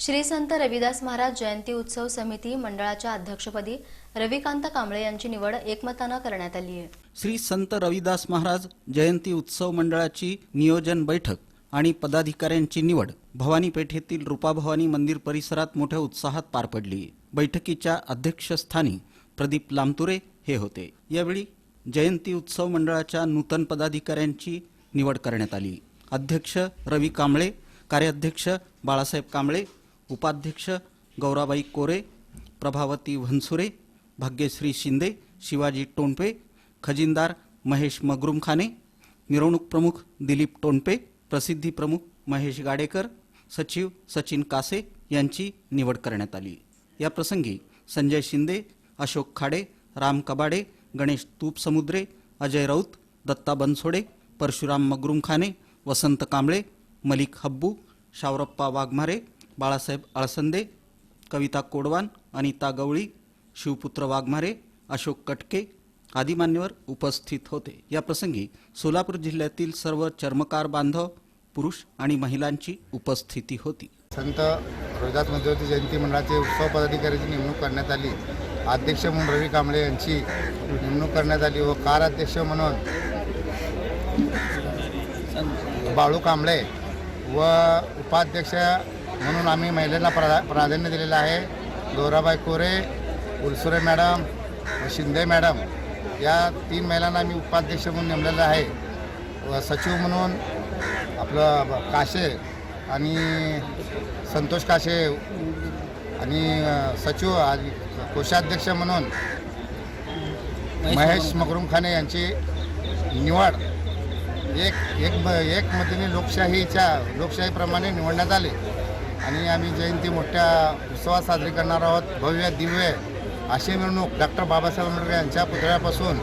श्री संत रविदास महाराज जयंती उत्सव समिती मंडळाच्या अध्यक्षपदी रविकांत कांबळे यांची निवड एकमतानं करण्यात आली आहे. श्री संत रविदास महाराज जयंती उत्सव मंडळाची नियोजन बैठक आणि पदाधिकाऱ्यांची निवड भवानी पेठेतील रूपाभवानी मंदिर परिसरात मोठ्या उत्साहात पार पडली. बैठकीच्या अध्यक्षस्थानी प्रदीप लामतुरे हे होते. यावेळी जयंती उत्सव मंडळाच्या नूतन पदाधिकाऱ्यांची निवड करण्यात आली. अध्यक्ष रवी कांबळे कार्याध्यक्ष बाळासाहेब कांबळे उपाध्यक्ष गौराबाई कोरे प्रभावती भन्सुरे भाग्यश्री शिंदे शिवाजी टोंडपे खजिनदार महेश मगरुमखाने मिरवणूक प्रमुख दिलीप टोंडपे प्रसिद्धी प्रमुख महेश गाडेकर सचिव सचिन कासे यांची निवड करण्यात आली. या प्रसंगी संजय शिंदे अशोक खाडे राम कबाडे गणेश तूप समुद्रे अजय राऊत दत्ता बनसोडे परशुराम मगरुमखाने वसंत कांबळे मलिक हब्बू शावरप्पा वाघमारे बाळासाहेब अळसंदे कविता कोडवान अनिता गवळी शिवपुत्र वाघमारे अशोक कटके आदी मान्यवर उपस्थित होते. या प्रसंगी सोलापूर जिल्ह्यातील सर्व चर्मकार बांधव पुरुष आणि महिलांची उपस्थिती होती. संत रोहिदास मध्यवर्ती जयंती मंडळाचे उत्सव पदाधिकाऱ्याची नेमणूक करण्यात आली. अध्यक्ष म्हणून रवी कांबळे यांची नेमणूक करण्यात आली व कार अध्यक्ष म्हणून बाळू कांबळे व उपाध्यक्ष म्हणून आम्ही महिलांना प्रा प्राधान्य दिलेलं आहे. गौराबाई कोरे उलसुरे मॅडम व शिंदे मॅडम या तीन महिलांना आम्ही उपाध्यक्ष म्हणून नेमलेलं आहे. व सचिव म्हणून आपलं काशे आणि संतोष काशे आणि सचिव कोषाध्यक्ष म्हणून महेश मकरुमखाने यांची निवड एक एक ब एक मतीने लोकशाहीच्या लोकशाहीप्रमाणे निवडण्यात आले. आणि आम्ही जयंती मोठ्या उत्सवात साजरी करणार आहोत. भव्य दिव्य अशी मिरवणूक डॉक्टर बाबासाहेब आंबेडकर यांच्या पुतळ्यापासून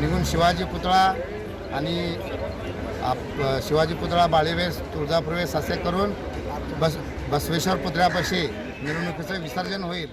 निघून शिवाजी पुतळा आणि आप शिवाजी पुतळा बाळीवेस तुळजापूरवेस असे करून बस बसवेश्वर पुतळ्यापाशी मिरवणुकीचं विसर्जन होईल.